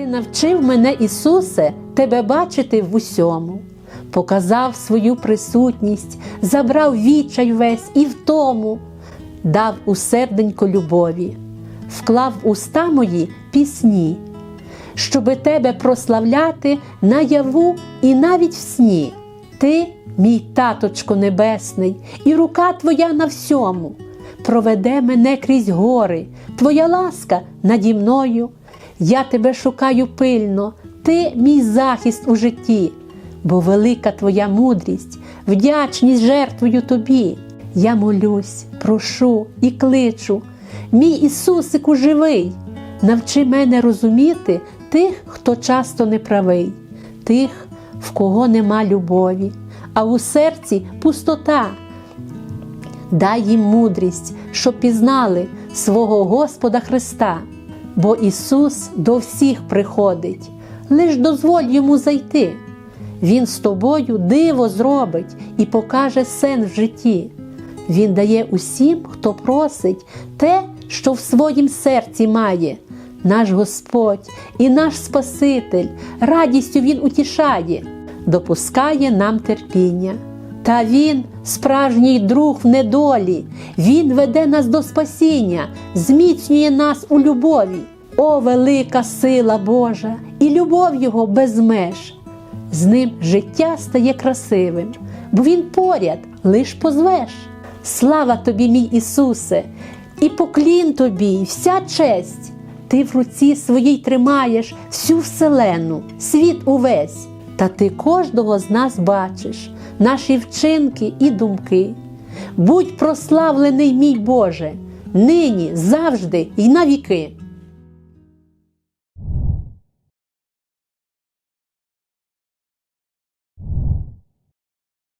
Ти навчив мене, Ісусе, Тебе бачити в усьому, показав свою присутність, забрав відчай весь і в тому, дав у любові, вклав уста мої пісні, щоби тебе прославляти наяву і навіть в сні. Ти, мій таточко небесний, і рука твоя на всьому, проведе мене крізь гори, твоя ласка наді мною. Я тебе шукаю пильно, ти мій захист у житті, бо велика твоя мудрість, вдячність жертвую тобі. Я молюсь, прошу і кличу, мій Ісусику живий, навчи мене розуміти тих, хто часто неправий, тих, в кого нема любові, а у серці пустота. Дай їм мудрість, щоб пізнали свого Господа Христа, бо Ісус до всіх приходить, лиш дозволь йому зайти. Він з тобою диво зробить і покаже сен в житті. Він дає усім, хто просить, те, що в своїм серці має. Наш Господь і наш Спаситель, радістю Він утішає, допускає нам терпіння. Та Він справжній друг в недолі, Він веде нас до спасіння, зміцнює нас у любові. О, велика сила Божа, і любов Його без меж. З ним життя стає красивим, бо Він поряд лиш позвеш. Слава тобі, мій Ісусе, і поклін тобі, вся честь. Ти в руці своїй тримаєш всю вселену, світ увесь, та ти кожного з нас бачиш, наші вчинки і думки. Будь прославлений, мій Боже, нині, завжди і навіки.